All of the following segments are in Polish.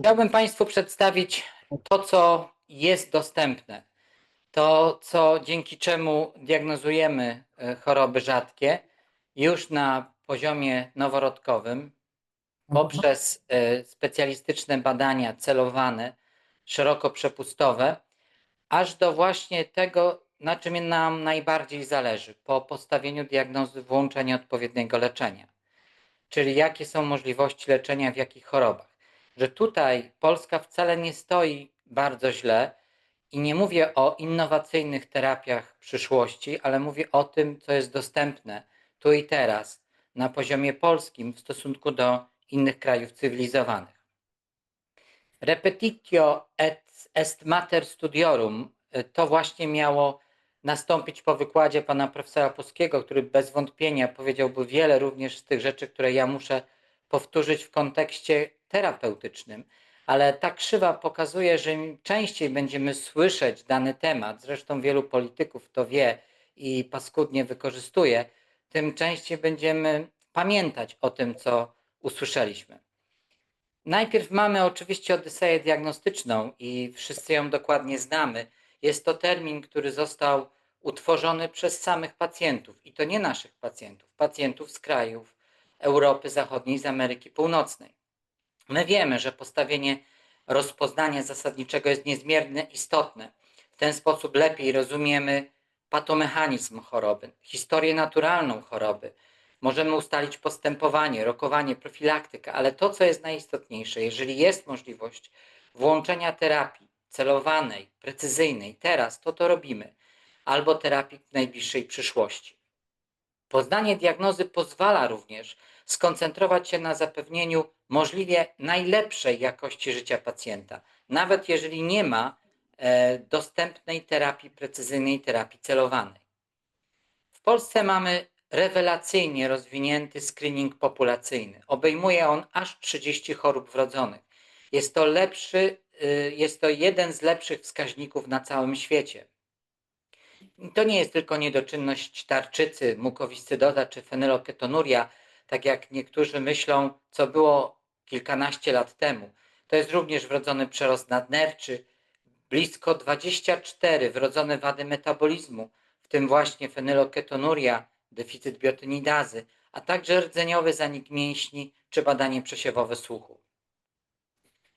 Chciałbym Państwu przedstawić to, co jest dostępne. To, co dzięki czemu diagnozujemy e, choroby rzadkie już na poziomie noworodkowym poprzez e, specjalistyczne badania celowane, szeroko przepustowe, aż do właśnie tego, na czym nam najbardziej zależy po postawieniu diagnozy włączenia odpowiedniego leczenia. Czyli jakie są możliwości leczenia w jakich chorobach że tutaj Polska wcale nie stoi bardzo źle i nie mówię o innowacyjnych terapiach przyszłości, ale mówię o tym, co jest dostępne tu i teraz na poziomie polskim w stosunku do innych krajów cywilizowanych. Repetitio et est mater studiorum to właśnie miało nastąpić po wykładzie pana profesora Polskiego, który bez wątpienia powiedziałby wiele również z tych rzeczy, które ja muszę powtórzyć w kontekście terapeutycznym, ale ta krzywa pokazuje, że im częściej będziemy słyszeć dany temat, zresztą wielu polityków to wie i paskudnie wykorzystuje, tym częściej będziemy pamiętać o tym, co usłyszeliśmy. Najpierw mamy oczywiście odyseję diagnostyczną i wszyscy ją dokładnie znamy. Jest to termin, który został utworzony przez samych pacjentów i to nie naszych pacjentów, pacjentów z krajów Europy Zachodniej, z Ameryki Północnej. My wiemy, że postawienie rozpoznania zasadniczego jest niezmiernie istotne. W ten sposób lepiej rozumiemy patomechanizm choroby, historię naturalną choroby. Możemy ustalić postępowanie, rokowanie, profilaktykę, ale to, co jest najistotniejsze, jeżeli jest możliwość włączenia terapii celowanej, precyzyjnej teraz, to to robimy, albo terapii w najbliższej przyszłości. Poznanie diagnozy pozwala również skoncentrować się na zapewnieniu możliwie najlepszej jakości życia pacjenta, nawet jeżeli nie ma e, dostępnej terapii precyzyjnej, terapii celowanej. W Polsce mamy rewelacyjnie rozwinięty screening populacyjny. Obejmuje on aż 30 chorób wrodzonych. Jest to lepszy, y, jest to jeden z lepszych wskaźników na całym świecie. To nie jest tylko niedoczynność tarczycy, mukowiscydoza czy fenyloketonuria, tak jak niektórzy myślą, co było kilkanaście lat temu. To jest również wrodzony przerost nadnerczy, blisko 24 wrodzone wady metabolizmu, w tym właśnie fenyloketonuria, deficyt biotynidazy, a także rdzeniowy zanik mięśni czy badanie przesiewowe słuchu.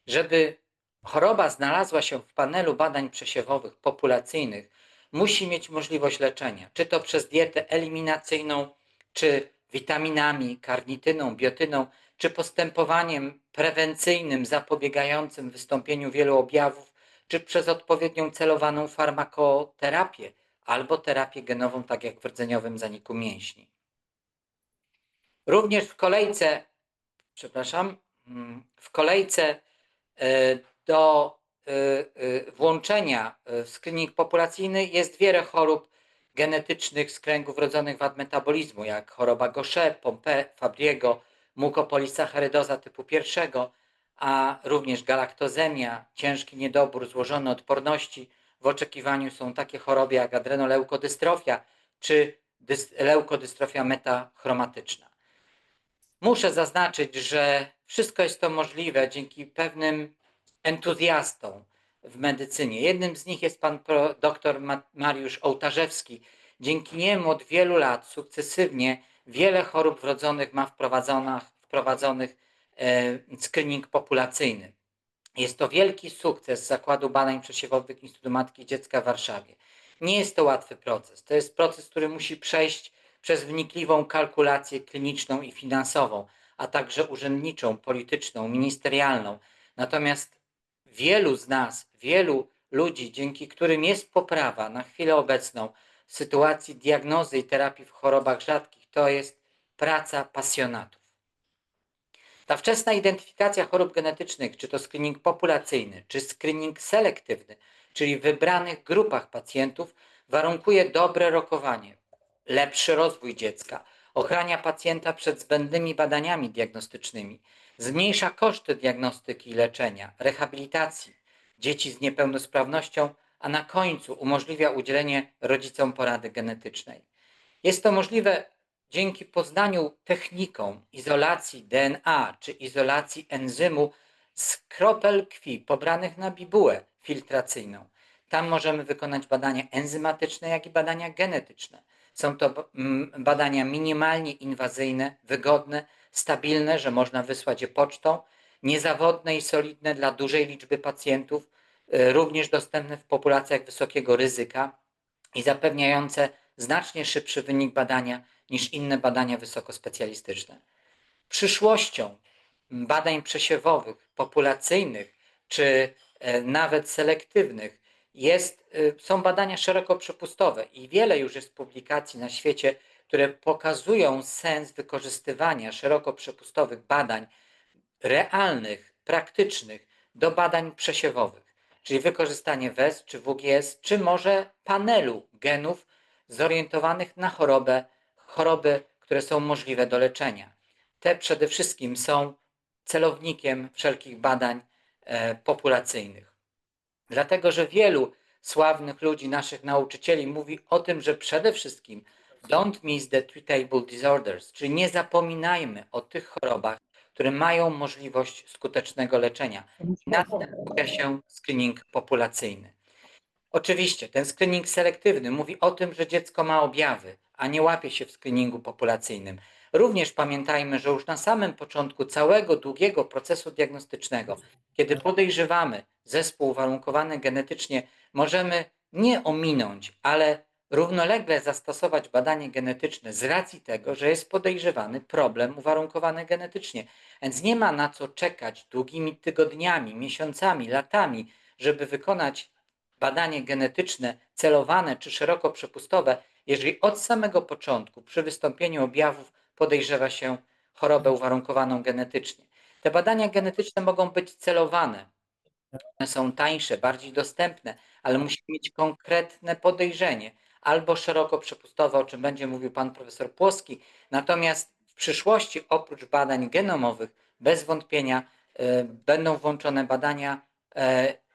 Żeby choroba znalazła się w panelu badań przesiewowych populacyjnych, musi mieć możliwość leczenia, czy to przez dietę eliminacyjną, czy witaminami, karnityną, biotyną, czy postępowaniem prewencyjnym zapobiegającym wystąpieniu wielu objawów, czy przez odpowiednią celowaną farmakoterapię albo terapię genową, tak jak w rdzeniowym zaniku mięśni. Również w kolejce, przepraszam, mm, w kolejce e, do e, e, włączenia w screening populacyjny jest wiele chorób genetycznych z kręgów wrodzonych wad metabolizmu, jak choroba Gaucher, Pompe, Fabriego, mukopolisaccharydoza typu pierwszego, a również galaktozemia, ciężki niedobór złożony odporności. W oczekiwaniu są takie choroby jak adrenoleukodystrofia czy leukodystrofia metachromatyczna. Muszę zaznaczyć, że wszystko jest to możliwe dzięki pewnym entuzjastom, w medycynie. Jednym z nich jest pan dr Mariusz Ołtarzewski. Dzięki niemu od wielu lat sukcesywnie wiele chorób wrodzonych ma wprowadzonych, wprowadzonych e, screening populacyjny. Jest to wielki sukces Zakładu Badań Przesiewowych Instytutu Matki i Dziecka w Warszawie. Nie jest to łatwy proces. To jest proces, który musi przejść przez wnikliwą kalkulację kliniczną i finansową, a także urzędniczą, polityczną, ministerialną. Natomiast wielu z nas, wielu ludzi, dzięki którym jest poprawa na chwilę obecną sytuacji diagnozy i terapii w chorobach rzadkich, to jest praca pasjonatów. Ta wczesna identyfikacja chorób genetycznych, czy to screening populacyjny, czy screening selektywny, czyli w wybranych grupach pacjentów, warunkuje dobre rokowanie, lepszy rozwój dziecka, ochrania pacjenta przed zbędnymi badaniami diagnostycznymi, zmniejsza koszty diagnostyki i leczenia, rehabilitacji dzieci z niepełnosprawnością, a na końcu umożliwia udzielenie rodzicom porady genetycznej. Jest to możliwe dzięki poznaniu techniką izolacji DNA czy izolacji enzymu z kropel krwi pobranych na bibułę filtracyjną. Tam możemy wykonać badania enzymatyczne, jak i badania genetyczne. Są to mm, badania minimalnie inwazyjne, wygodne, stabilne, że można wysłać je pocztą, niezawodne i solidne dla dużej liczby pacjentów, y, również dostępne w populacjach wysokiego ryzyka i zapewniające znacznie szybszy wynik badania niż inne badania wysokospecjalistyczne. Przyszłością badań przesiewowych, populacyjnych czy e, nawet selektywnych jest, e, są badania szeroko przepustowe i wiele już jest publikacji na świecie, które pokazują sens wykorzystywania szeroko przepustowych badań realnych, praktycznych do badań przesiewowych, czyli wykorzystanie WES czy WGS, czy może panelu genów zorientowanych na chorobę, choroby, które są możliwe do leczenia. Te przede wszystkim są celownikiem wszelkich badań e, populacyjnych. Dlatego, że wielu sławnych ludzi, naszych nauczycieli mówi o tym, że przede wszystkim don't miss the treatable disorders, czyli nie zapominajmy o tych chorobach, które mają możliwość skutecznego leczenia. Na tym skupia się screening populacyjny. Oczywiście ten screening selektywny mówi o tym, że dziecko ma objawy, a nie łapie się w screeningu populacyjnym. Również pamiętajmy, że już na samym początku całego długiego procesu diagnostycznego, kiedy podejrzewamy zespół uwarunkowany genetycznie, możemy nie ominąć, ale równolegle zastosować badanie genetyczne z racji tego, że jest podejrzewany problem uwarunkowany genetycznie. Więc nie ma na co czekać długimi tygodniami, miesiącami, latami, żeby wykonać badanie genetyczne celowane czy szeroko przepustowe, jeżeli od samego początku przy wystąpieniu objawów podejrzewa się chorobę uwarunkowaną genetycznie. Te badania genetyczne mogą być celowane. One są tańsze, bardziej dostępne, ale musimy mieć konkretne podejrzenie albo szeroko przepustowe, o czym będzie mówił pan profesor Płoski. Natomiast w przyszłości oprócz badań genomowych bez wątpienia y, będą włączone badania, y,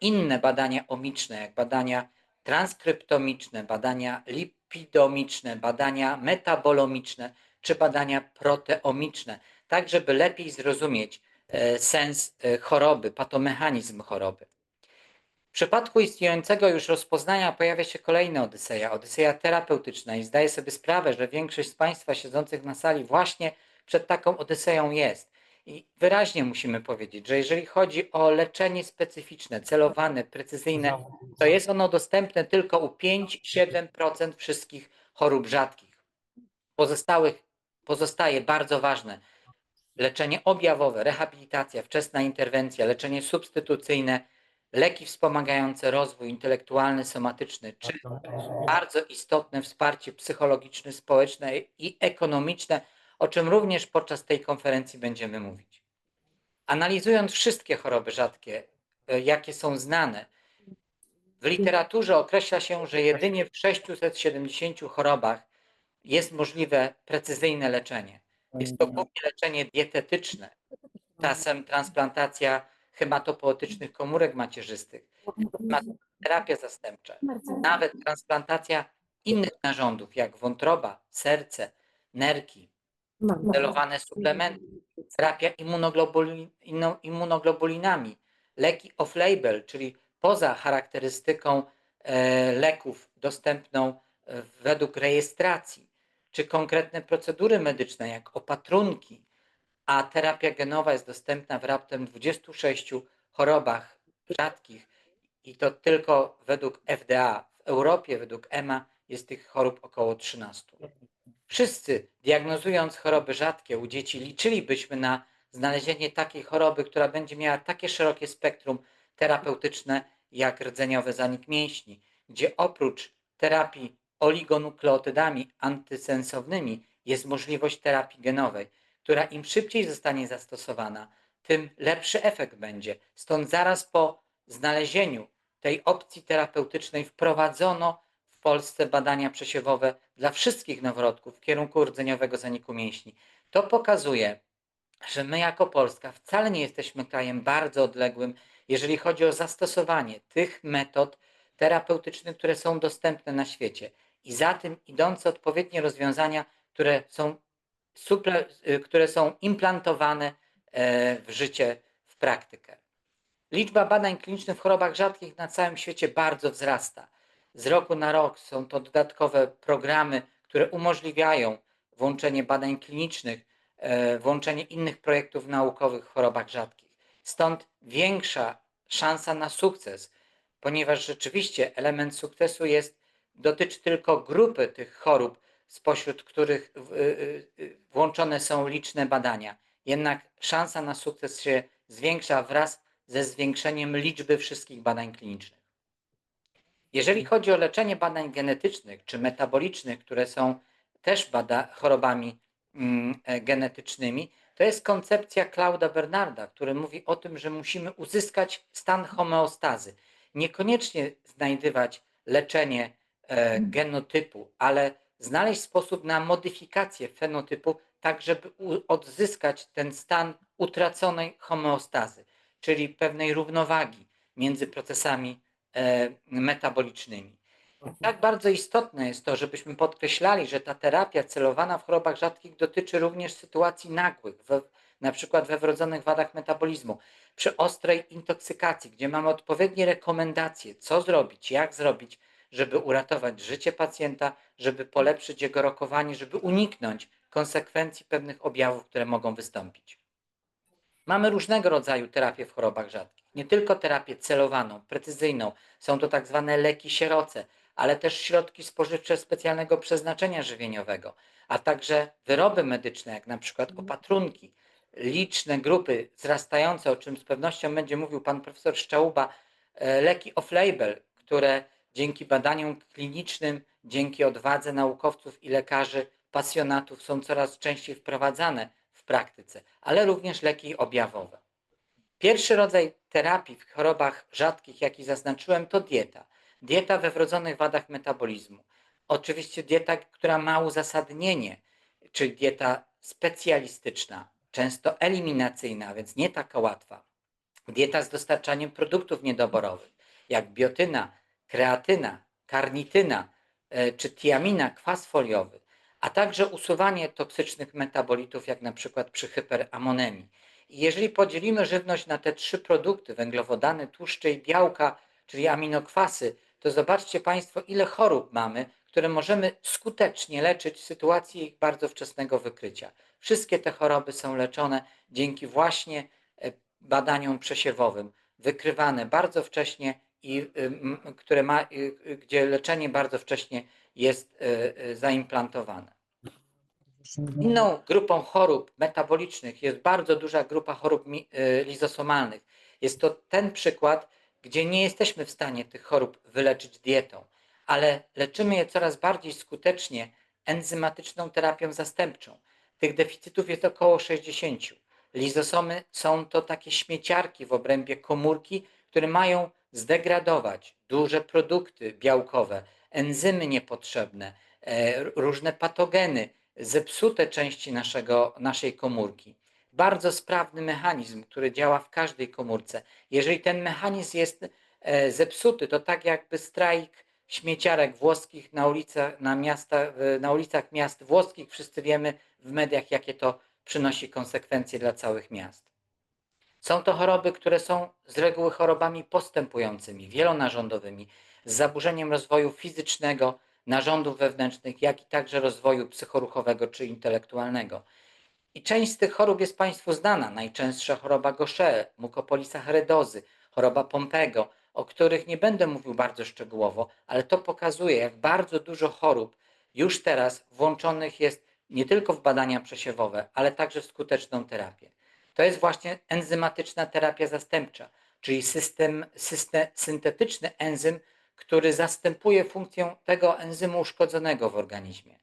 inne badania omiczne, jak badania transkryptomiczne, badania lipidomiczne, badania metabolomiczne, czy badania proteomiczne, tak żeby lepiej zrozumieć e, sens e, choroby, patomechanizm choroby. W przypadku istniejącego już rozpoznania pojawia się kolejna odyseja, odyseja terapeutyczna i zdaję sobie sprawę, że większość z Państwa siedzących na sali właśnie przed taką odyseją jest. I wyraźnie musimy powiedzieć, że jeżeli chodzi o leczenie specyficzne, celowane, precyzyjne, to jest ono dostępne tylko u 5-7% wszystkich chorób rzadkich. Pozostałych pozostaje bardzo ważne. Leczenie objawowe, rehabilitacja, wczesna interwencja, leczenie substytucyjne, leki wspomagające rozwój intelektualny, somatyczny, czy bardzo istotne wsparcie psychologiczne, społeczne i ekonomiczne, o czym również podczas tej konferencji będziemy mówić. Analizując wszystkie choroby rzadkie, e, jakie są znane, w literaturze określa się, że jedynie w 670 chorobach jest możliwe precyzyjne leczenie. Jest to głównie leczenie dietetyczne, czasem transplantacja hematopoetycznych komórek macierzystych, terapia zastępcza, nawet transplantacja innych narządów, jak wątroba, serce, nerki, celowane suplementy, terapia immunoglobulin, immunoglobulinami, leki off-label, czyli poza charakterystyką e, leków dostępną e, według rejestracji, czy konkretne procedury medyczne, jak opatrunki, a terapia genowa jest dostępna w raptem 26 chorobach rzadkich i to tylko według FDA. W Europie według EMA jest tych chorób około 13. Wszyscy diagnozując choroby rzadkie u dzieci liczylibyśmy na znalezienie takiej choroby, która będzie miała takie szerokie spektrum terapeutyczne jak rdzeniowy zanik mięśni, gdzie oprócz terapii oligonukleotydami antysensownymi jest możliwość terapii genowej, która im szybciej zostanie zastosowana, tym lepszy efekt będzie. Stąd zaraz po znalezieniu tej opcji terapeutycznej wprowadzono w Polsce badania przesiewowe dla wszystkich noworodków w kierunku rdzeniowego zaniku mięśni. To pokazuje, że my jako Polska wcale nie jesteśmy krajem bardzo odległym, jeżeli chodzi o zastosowanie tych metod terapeutycznych, które są dostępne na świecie i za tym idące odpowiednie rozwiązania, które są, suple, y, które są implantowane e, w życie, w praktykę. Liczba badań klinicznych w chorobach rzadkich na całym świecie bardzo wzrasta. Z roku na rok są to dodatkowe programy, które umożliwiają włączenie badań klinicznych, e, włączenie innych projektów naukowych w chorobach rzadkich. Stąd większa szansa na sukces, ponieważ rzeczywiście element sukcesu jest, dotyczy tylko grupy tych chorób, spośród których włączone są liczne badania. Jednak szansa na sukces się zwiększa wraz ze zwiększeniem liczby wszystkich badań klinicznych. Jeżeli chodzi o leczenie badań genetycznych czy metabolicznych, które są też bada chorobami mm, e, genetycznymi, to jest koncepcja Clauda Bernarda, który mówi o tym, że musimy uzyskać stan homeostazy. Niekoniecznie znajdywać leczenie e, genotypu, ale znaleźć sposób na modyfikację fenotypu, tak żeby odzyskać ten stan utraconej homeostazy, czyli pewnej równowagi między procesami e, metabolicznymi. Tak bardzo istotne jest to, żebyśmy podkreślali, że ta terapia celowana w chorobach rzadkich dotyczy również sytuacji nagłych, we, na przykład we wrodzonych wadach metabolizmu, przy ostrej intoksykacji, gdzie mamy odpowiednie rekomendacje, co zrobić, jak zrobić, żeby uratować życie pacjenta, żeby polepszyć jego rokowanie, żeby uniknąć konsekwencji pewnych objawów, które mogą wystąpić. Mamy różnego rodzaju terapie w chorobach rzadkich. Nie tylko terapię celowaną, precyzyjną, są to tak zwane leki sieroce, ale też środki spożywcze specjalnego przeznaczenia żywieniowego, a także wyroby medyczne, jak na przykład opatrunki, liczne grupy wzrastające, o czym z pewnością będzie mówił pan profesor Szczałuba, e, leki off-label, które dzięki badaniom klinicznym, dzięki odwadze naukowców i lekarzy, pasjonatów są coraz częściej wprowadzane w praktyce, ale również leki objawowe. Pierwszy rodzaj terapii w chorobach rzadkich, jaki zaznaczyłem, to dieta. Dieta we wrodzonych wadach metabolizmu. Oczywiście dieta, która ma uzasadnienie, czyli dieta specjalistyczna, często eliminacyjna, więc nie taka łatwa. Dieta z dostarczaniem produktów niedoborowych, jak biotyna, kreatyna, karnityna e, czy tiamina, kwas foliowy, a także usuwanie toksycznych metabolitów, jak na przykład przy hyperamonemii. Jeżeli podzielimy żywność na te trzy produkty, węglowodany, tłuszcze i białka, czyli aminokwasy, to zobaczcie Państwo, ile chorób mamy, które możemy skutecznie leczyć w sytuacji ich bardzo wczesnego wykrycia. Wszystkie te choroby są leczone dzięki właśnie e, badaniom przesiewowym, wykrywane bardzo wcześnie i które ma, gdzie leczenie bardzo wcześnie jest zaimplantowane. Inną grupą chorób metabolicznych jest bardzo duża grupa chorób lizosomalnych. Jest to ten przykład, gdzie nie jesteśmy w stanie tych chorób wyleczyć dietą, ale leczymy je coraz bardziej skutecznie enzymatyczną terapią zastępczą. Tych deficytów jest około 60. Lizosomy są to takie śmieciarki w obrębie komórki, które mają zdegradować duże produkty białkowe, enzymy niepotrzebne, e, różne patogeny, zepsute części naszego, naszej komórki bardzo sprawny mechanizm, który działa w każdej komórce. Jeżeli ten mechanizm jest e, zepsuty, to tak jakby strajk śmieciarek włoskich na, ulicach, na, miasta, na ulicach miast włoskich, wszyscy wiemy w mediach, jakie to przynosi konsekwencje dla całych miast. Są to choroby, które są z reguły chorobami postępującymi, wielonarządowymi, z zaburzeniem rozwoju fizycznego, narządów wewnętrznych, jak i także rozwoju psychoruchowego czy intelektualnego. I część z tych chorób jest Państwu znana. Najczęstsza choroba Gaucher, mukopolisacharydozy, choroba Pompego, o których nie będę mówił bardzo szczegółowo, ale to pokazuje, jak bardzo dużo chorób już teraz włączonych jest nie tylko w badania przesiewowe, ale także w skuteczną terapię. To jest właśnie enzymatyczna terapia zastępcza, czyli system, system syntetyczny enzym, który zastępuje funkcję tego enzymu uszkodzonego w organizmie.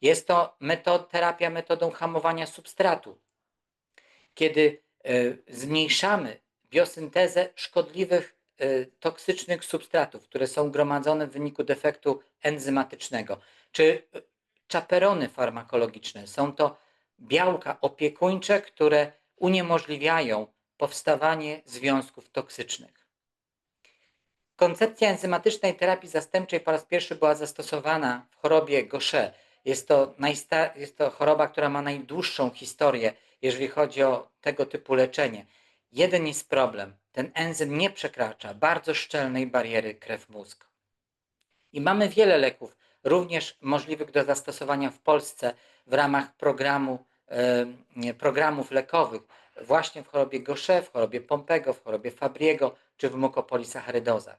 Jest to metod, terapia metodą hamowania substratu, kiedy y, zmniejszamy biosyntezę szkodliwych, y, toksycznych substratów, które są gromadzone w wyniku defektu enzymatycznego, czy czaperony farmakologiczne. Są to białka opiekuńcze, które uniemożliwiają powstawanie związków toksycznych. Koncepcja enzymatycznej terapii zastępczej po raz pierwszy była zastosowana w chorobie Gaucher jest to, jest to choroba, która ma najdłuższą historię, jeżeli chodzi o tego typu leczenie. Jeden jest problem. Ten enzym nie przekracza bardzo szczelnej bariery krew-mózg. I mamy wiele leków, również możliwych do zastosowania w Polsce w ramach programu, programów lekowych, właśnie w chorobie Gaucher, w chorobie Pompego, w chorobie Fabriego czy w mukopolisacharydozach.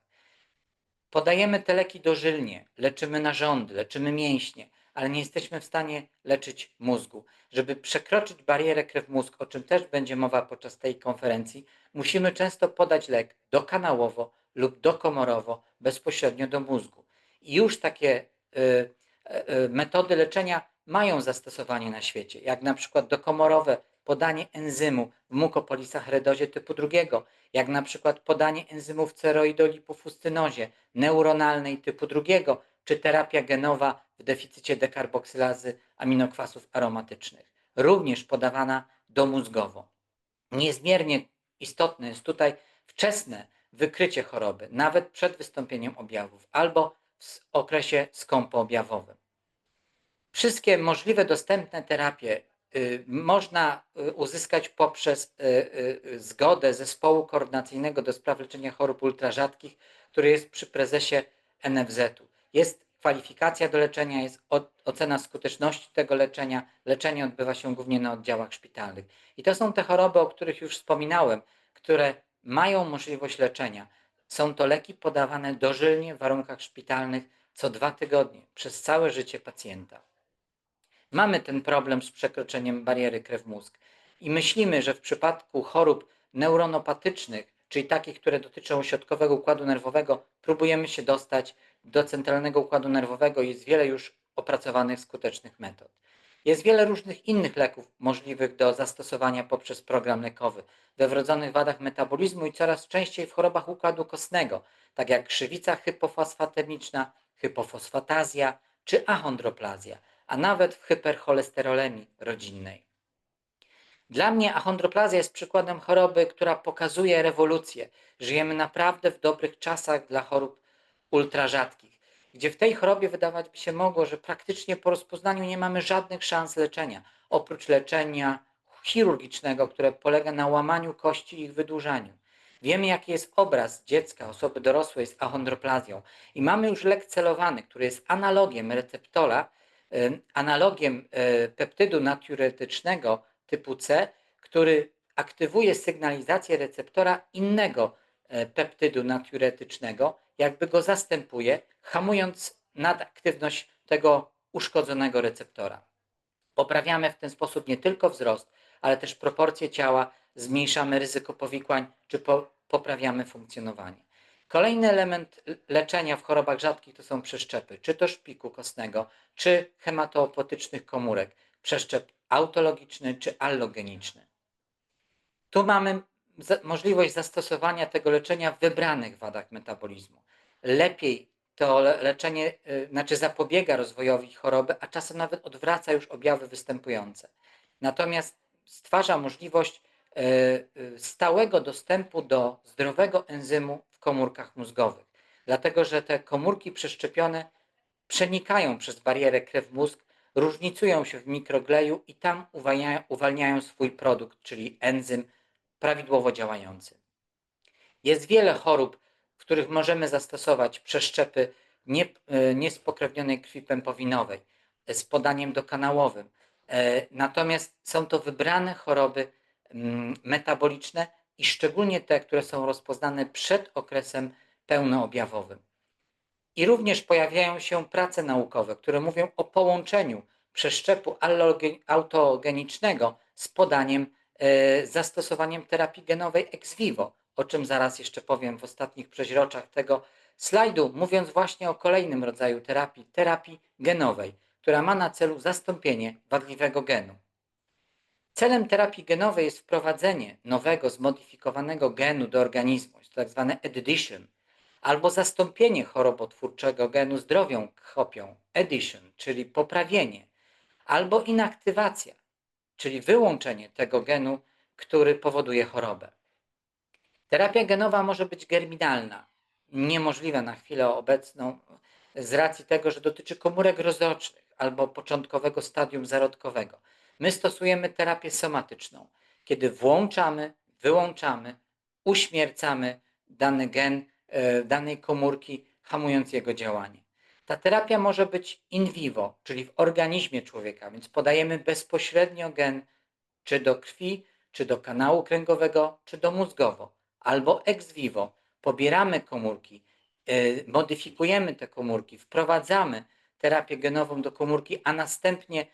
Podajemy te leki dożylnie, leczymy narządy, leczymy mięśnie, ale nie jesteśmy w stanie leczyć mózgu. Żeby przekroczyć barierę krew-mózg, o czym też będzie mowa podczas tej konferencji, musimy często podać lek dokanałowo lub dokomorowo, bezpośrednio do mózgu. I już takie y, y, y, metody leczenia mają zastosowanie na świecie, jak na przykład dokomorowe podanie enzymu w mukopolisachrydozie typu drugiego, jak na przykład podanie enzymów ceroidolipofustynozie neuronalnej typu drugiego, czy terapia genowa w deficycie dekarboksylazy aminokwasów aromatycznych, również podawana domózgowo. Niezmiernie istotne jest tutaj wczesne wykrycie choroby, nawet przed wystąpieniem objawów albo w okresie skąpoobjawowym. Wszystkie możliwe dostępne terapie y, można y, uzyskać poprzez y, zgodę zespołu koordynacyjnego do spraw leczenia chorób ultrarzadkich, który jest przy prezesie NFZ-u. Jest kwalifikacja do leczenia, jest ocena skuteczności tego leczenia. Leczenie odbywa się głównie na oddziałach szpitalnych. I to są te choroby, o których już wspominałem, które mają możliwość leczenia. Są to leki podawane dożylnie w warunkach szpitalnych co dwa tygodnie przez całe życie pacjenta. Mamy ten problem z przekroczeniem bariery krew-mózg i myślimy, że w przypadku chorób neuronopatycznych, czyli takich, które dotyczą środkowego układu nerwowego, próbujemy się dostać do centralnego układu nerwowego. Jest wiele już opracowanych skutecznych metod. Jest wiele różnych innych leków możliwych do zastosowania poprzez program lekowy we wrodzonych wadach metabolizmu i coraz częściej w chorobach układu kostnego, tak jak krzywica hypofosfatemiczna, hypofosfatazja czy achondroplazja, a nawet w hypercholesterolemii rodzinnej. Dla mnie achondroplazja jest przykładem choroby, która pokazuje rewolucję. Żyjemy naprawdę w dobrych czasach dla chorób ultrarzadkich, gdzie w tej chorobie wydawać by się mogło, że praktycznie po rozpoznaniu nie mamy żadnych szans leczenia, oprócz leczenia chirurgicznego, które polega na łamaniu kości i ich wydłużaniu. Wiemy, jaki jest obraz dziecka, osoby dorosłej z achondroplazją i mamy już lek celowany, który jest analogiem receptora, analogiem e, peptydu natriuretycznego typu C, który aktywuje sygnalizację receptora innego e, peptydu natriuretycznego, jakby go zastępuje, hamując nadaktywność tego uszkodzonego receptora. Poprawiamy w ten sposób nie tylko wzrost, ale też proporcje ciała, zmniejszamy ryzyko powikłań czy po, poprawiamy funkcjonowanie. Kolejny element leczenia w chorobach rzadkich to są przeszczepy, czy to szpiku kostnego, czy hematoopotycznych komórek, przeszczep autologiczny czy allogeniczny. Tu mamy możliwość zastosowania tego leczenia w wybranych wadach metabolizmu. Lepiej to leczenie, y, znaczy zapobiega rozwojowi choroby, a czasem nawet odwraca już objawy występujące. Natomiast stwarza możliwość y, y, stałego dostępu do zdrowego enzymu komórkach mózgowych. Dlatego, że te komórki przeszczepione przenikają przez barierę krew-mózg, różnicują się w mikrogleju i tam uwalniają, uwalniają swój produkt, czyli enzym prawidłowo działający. Jest wiele chorób, w których możemy zastosować przeszczepy nie, e, niespokrewnionej krwi pępowinowej z podaniem dokanałowym. E, natomiast są to wybrane choroby mm, metaboliczne i szczególnie te, które są rozpoznane przed okresem pełnoobjawowym. I również pojawiają się prace naukowe, które mówią o połączeniu przeszczepu autogenicznego z podaniem, e, zastosowaniem terapii genowej ex vivo, o czym zaraz jeszcze powiem w ostatnich przeźroczach tego slajdu, mówiąc właśnie o kolejnym rodzaju terapii, terapii genowej, która ma na celu zastąpienie wadliwego genu. Celem terapii genowej jest wprowadzenie nowego, zmodyfikowanego genu do organizmu, jest to tak zwane addition, albo zastąpienie chorobotwórczego genu zdrowią kopią, addition, czyli poprawienie, albo inaktywacja, czyli wyłączenie tego genu, który powoduje chorobę. Terapia genowa może być germinalna, niemożliwa na chwilę obecną z racji tego, że dotyczy komórek rozrocznych albo początkowego stadium zarodkowego. My stosujemy terapię somatyczną, kiedy włączamy, wyłączamy, uśmiercamy dany gen e, danej komórki, hamując jego działanie. Ta terapia może być in vivo, czyli w organizmie człowieka, więc podajemy bezpośrednio gen czy do krwi, czy do kanału kręgowego, czy do mózgowo, albo ex vivo. Pobieramy komórki, yy, modyfikujemy te komórki, wprowadzamy terapię genową do komórki, a następnie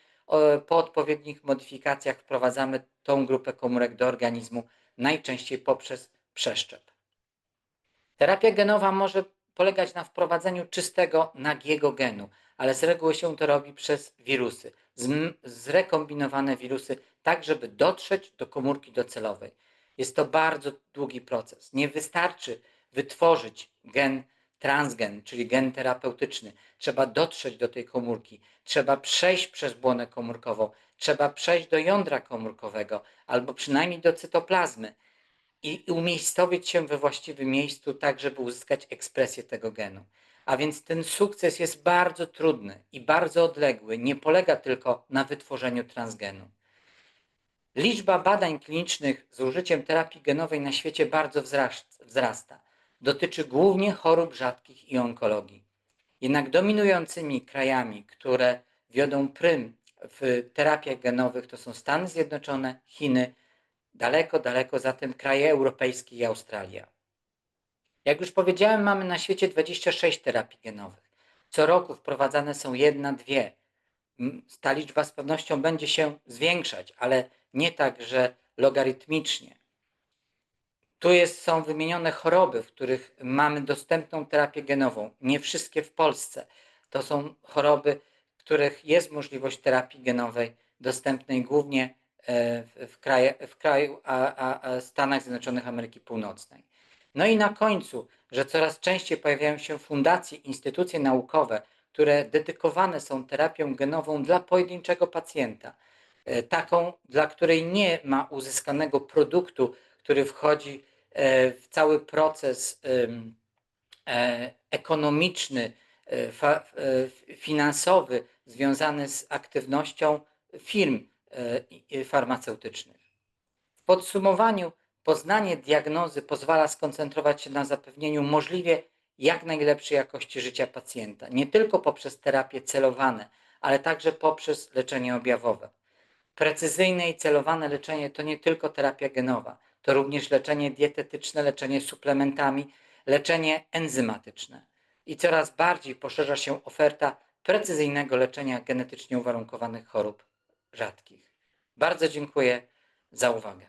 po odpowiednich modyfikacjach wprowadzamy tą grupę komórek do organizmu, najczęściej poprzez przeszczep. Terapia genowa może polegać na wprowadzeniu czystego, nagiego genu, ale z reguły się to robi przez wirusy, zrekombinowane wirusy, tak żeby dotrzeć do komórki docelowej. Jest to bardzo długi proces. Nie wystarczy wytworzyć gen transgen, czyli gen terapeutyczny. Trzeba dotrzeć do tej komórki, trzeba przejść przez błonę komórkową, trzeba przejść do jądra komórkowego albo przynajmniej do cytoplazmy i umiejscowić się we właściwym miejscu, tak żeby uzyskać ekspresję tego genu. A więc ten sukces jest bardzo trudny i bardzo odległy. Nie polega tylko na wytworzeniu transgenu. Liczba badań klinicznych z użyciem terapii genowej na świecie bardzo wzrasta. Dotyczy głównie chorób rzadkich i onkologii. Jednak dominującymi krajami, które wiodą prym w terapiach genowych, to są Stany Zjednoczone, Chiny, daleko, daleko za tym kraje europejskie i Australia. Jak już powiedziałem, mamy na świecie 26 terapii genowych. Co roku wprowadzane są jedna, dwie. Ta liczba z pewnością będzie się zwiększać, ale nie tak, że logarytmicznie. Tu jest, są wymienione choroby, w których mamy dostępną terapię genową. Nie wszystkie w Polsce. To są choroby, w których jest możliwość terapii genowej dostępnej głównie e, w, kraje, w kraju, a, a, Stanach Zjednoczonych Ameryki Północnej. No i na końcu, że coraz częściej pojawiają się fundacje, instytucje naukowe, które dedykowane są terapią genową dla pojedynczego pacjenta. E, taką, dla której nie ma uzyskanego produktu, który wchodzi cały proces e, ekonomiczny, finansowy związany z aktywnością firm farmaceutycznych. W podsumowaniu, poznanie diagnozy pozwala skoncentrować się na zapewnieniu możliwie jak najlepszej jakości życia pacjenta, nie tylko poprzez terapie celowane, ale także poprzez leczenie objawowe. Precyzyjne i celowane leczenie to nie tylko terapia genowa, to również leczenie dietetyczne, leczenie suplementami, leczenie enzymatyczne. I coraz bardziej poszerza się oferta precyzyjnego leczenia genetycznie uwarunkowanych chorób rzadkich. Bardzo dziękuję za uwagę.